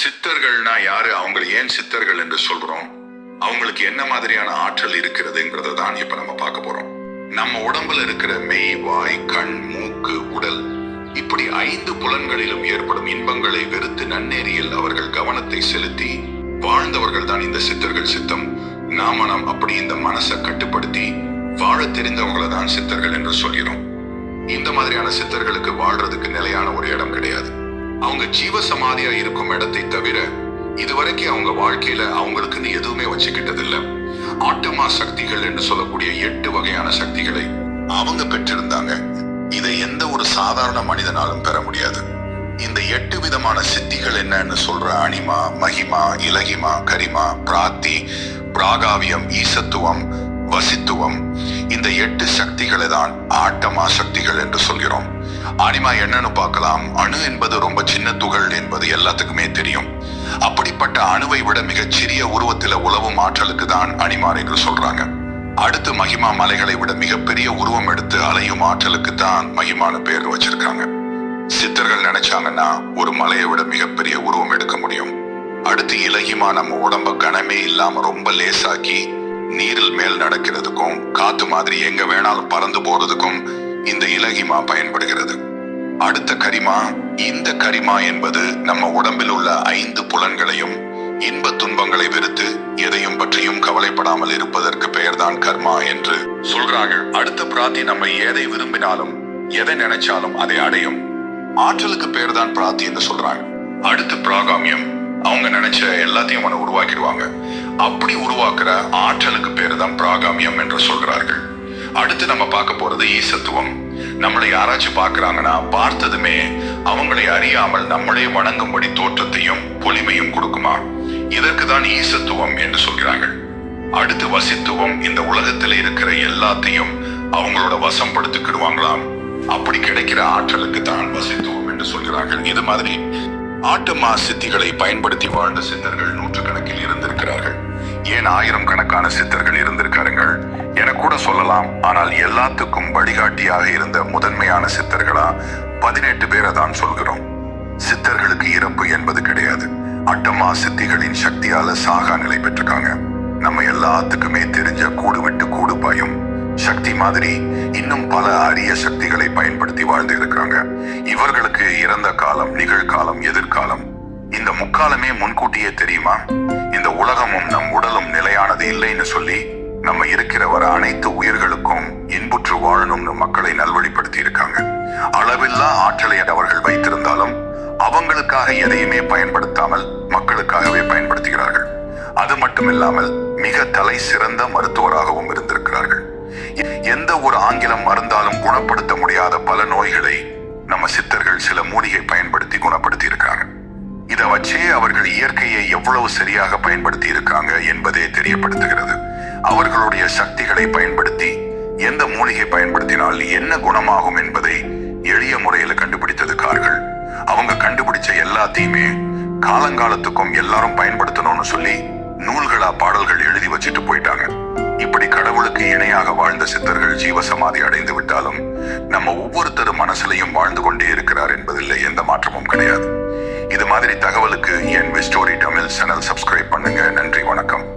சித்தர்கள்னா யாரு? அவங்களை ஏன் சித்தர்கள் என்று சொல்றோம்? அவங்களுக்கு என்ன மாதிரியான ஆற்றல் இருக்கிறதுங்கிறத தான் இப்ப நம்ம பார்க்க போறோம். நம்ம உடம்புல இருக்கிற மெய் வாய் கண் மூக்கு உடல் இப்படி ஐந்து புலன்களிலும் ஏற்படும் இன்பங்களை வெறுத்து நன்னேரியில் அவர்கள் கவனத்தை செலுத்தி வாழ்ந்தவர்கள் தான் இந்த சித்தர்கள் சித்தம். நாம நாம் அப்படி இந்த மனசை கட்டுப்படுத்தி வாழ தெரிந்தவங்களை தான் சித்தர்கள் என்று சொல்கிறோம். இந்த மாதிரியான சித்தர்களுக்கு வாழ்றதுக்கு நிலையான ஒரு இடம் கிடையாது. அவங்க ஜீவ சமாதியா இருக்கும் இடத்தை தவிர இதுவரைக்கும் அவங்க வாழ்க்கையில அவங்களுக்குன்னு எதுவுமே வச்சுக்கிட்டது இல்ல ஆட்டமா சக்திகள் என்று சொல்லக்கூடிய எட்டு வகையான சக்திகளை அவங்க பெற்றிருந்தாங்க. இதை எந்த ஒரு சாதாரண மனிதனாலும் பெற முடியாது. இந்த எட்டு விதமான சித்திகள் என்னன்னு சொல்ற அனிமா மகிமா இலகிமா கரிமா பிராத்தி பிராகாவியம் ஈசத்துவம் வசித்துவம் இந்த எட்டு சக்திகளை தான் ஆட்டமா சக்திகள் என்று சொல்கிறோம். அனிமா என்னன்னு பார்க்கலாம். அணு என்பது ரொம்ப சின்ன துகள் என்பது எல்லாத்துக்குமே தெரியும். அப்படிப்பட்ட அணுவை விட மிகச்சிறிய உருவத்தில உழவும் ஆற்றலுக்கு தான் அனிமார் என்று சொல்றாங்க. அடுத்து மகிமா மலைகளை விட மிகப்பெரிய உருவம் எடுத்து அலையும் ஆற்றலுக்கு தான் மகிமான பேர் வச்சிருக்காங்க. சித்தர்கள் நினைச்சாங்கன்னா ஒரு மலையை விட மிகப்பெரிய உருவம் எடுக்க முடியும். அடுத்து இலகிமா நம்ம உடம்ப கனமே இல்லாம ரொம்ப லேசாக்கி நீரில் மேல் நடக்கிறதுக்கும் காத்து மாதிரி எங்க வேணாலும் பறந்து போறதுக்கும் இந்த இலகிமா பயன்படுகிறது. அடுத்த கரிமா இந்த கரிமா என்பது நம்ம உடம்பில் உள்ள ஐந்து புலன்களையும் இன்ப துன்பங்களை வெறுத்து எதையும் பற்றியும் கவலைப்படாமல் இருப்பதற்கு பெயர்தான் கர்மா என்று சொல்கிறார்கள் அடுத்த பிராத்தி நம்ம எதை விரும்பினாலும் எதை நினைச்சாலும் அதை அடையும். ஆற்றலுக்கு பேர் தான் பிராத்தி என்று சொல்றாங்க. அடுத்து பிராகாமியம். அவங்க நினைச்ச எல்லாத்தையும் அவனை உருவாக்கிடுவாங்க. அப்படி உருவாக்குற ஆற்றலுக்கு பேர் தான் பிராகாமியம் என்று சொல்கிறார்கள் அடுத்து நம்ம பார்க்க போறது ஈசத்துவம். நம்மளை யாராச்சும் பார்க்கறாங்கன்னா பார்த்ததுமே அவங்களை அறியாமல் நம்மளே வணங்கும்படி தோற்றத்தையும் பொலிமையும் கொடுக்குமா? இதற்கு தான் ஈசத்துவம் என்று சொல்கிறாங்க அடுத்து வசித்துவம் இந்த உலகத்தில் இருக்கிற எல்லாத்தையும் அவங்களோட வசம்படுத்திக்கிடுவாங்களாம் அப்படி கிடைக்கிற ஆற்றலுக்கு தான் வசித்துவம் என்று சொல்கிறார்கள். இது மாதிரி ஆட்டமா சித்திகளை பயன்படுத்தி வாழ்ந்த சித்தர்கள் நூற்றுக்கணக்கில் இருந்திருக்கிறார்கள். ஏன் ஆயிரம் கணக்கான சித்தர்கள் இருந்து கூட சொல்லலாம். ஆனால் எல்லாத்துக்கும் வழிகாட்டியாக இருந்த முதன்மையான சித்தர்களா பதினெட்டு பேரை தான் சொல்கிறோம். சித்தர்களுக்கு இறப்பு என்பது கிடையாது. அட்டமா சித்திகளின் சக்தியால சாகா நிலை பெற்றிருக்காங்க. நம்ம எல்லாத்துக்குமே தெரிஞ்ச கூடு விட்டு கூடு பாயும் சக்தி மாதிரி இன்னும் பல அரிய சக்திகளை பயன்படுத்தி வாழ்ந்து இருக்கிறாங்க. இவர்களுக்கு இறந்த காலம் நிகழ்காலம் எதிர்காலம் இந்த முக்காலமே முன்கூட்டியே தெரியுமா? இந்த உலகமும் நம் உடலும் நிலையானது இல்லைன்னு சொல்லி நம்ம இருக்கிற வர அனைத்து உயிர்களுக்கும் இன்புற்று வாழணும்னு மக்களை நல்வழிப்படுத்தி இருக்காங்க அளவில்லா ஆற்றலை அவர்கள் வைத்திருந்தாலும் அவங்களுக்காக எதையுமே பயன்படுத்தாமல் மக்களுக்காகவே பயன்படுத்துகிறார்கள். அது மட்டுமில்லாமல் மிக தலை சிறந்த மருத்துவராகவும் இருந்திருக்கிறார்கள். எந்த ஒரு ஆங்கிலம் மருந்தாலும் குணப்படுத்த முடியாத பல நோய்களை நம்ம சித்தர்கள் சில மூலிகை பயன்படுத்தி குணப்படுத்தி இருக்காங்க இதை வச்சே அவர்கள் இயற்கையை எவ்வளவு சரியாக பயன்படுத்தி இருக்காங்க என்பதே தெரியப்படுத்துகிறது. அவர்களுடைய சக்திகளை பயன்படுத்தி எந்த மூலிகை பயன்படுத்தினால் என்ன குணமாகும் என்பதை எளிய முறையில் கண்டுபிடித்தது கார்கள் அவங்க கண்டுபிடிச்ச எல்லாத்தையுமே காலங்காலத்துக்கும் எல்லாரும் பயன்படுத்தணும்னு சொல்லி நூல்களா பாடல்கள் எழுதி வச்சுட்டு போயிட்டாங்க. இப்படி கடவுளுக்கு இணையாக வாழ்ந்த சித்தர்கள் ஜீவசமாதி அடைந்து விட்டாலும் நம்ம ஒவ்வொருத்தரும் மனசுலையும் வாழ்ந்து கொண்டே இருக்கிறார் என்பதில் எந்த மாற்றமும் கிடையாது. இது மாதிரி தகவலுக்கு என் ஸ்டோரி தமிழ் சேனல் சப்ஸ்கிரைப் பண்ணுங்க. நன்றி வணக்கம்.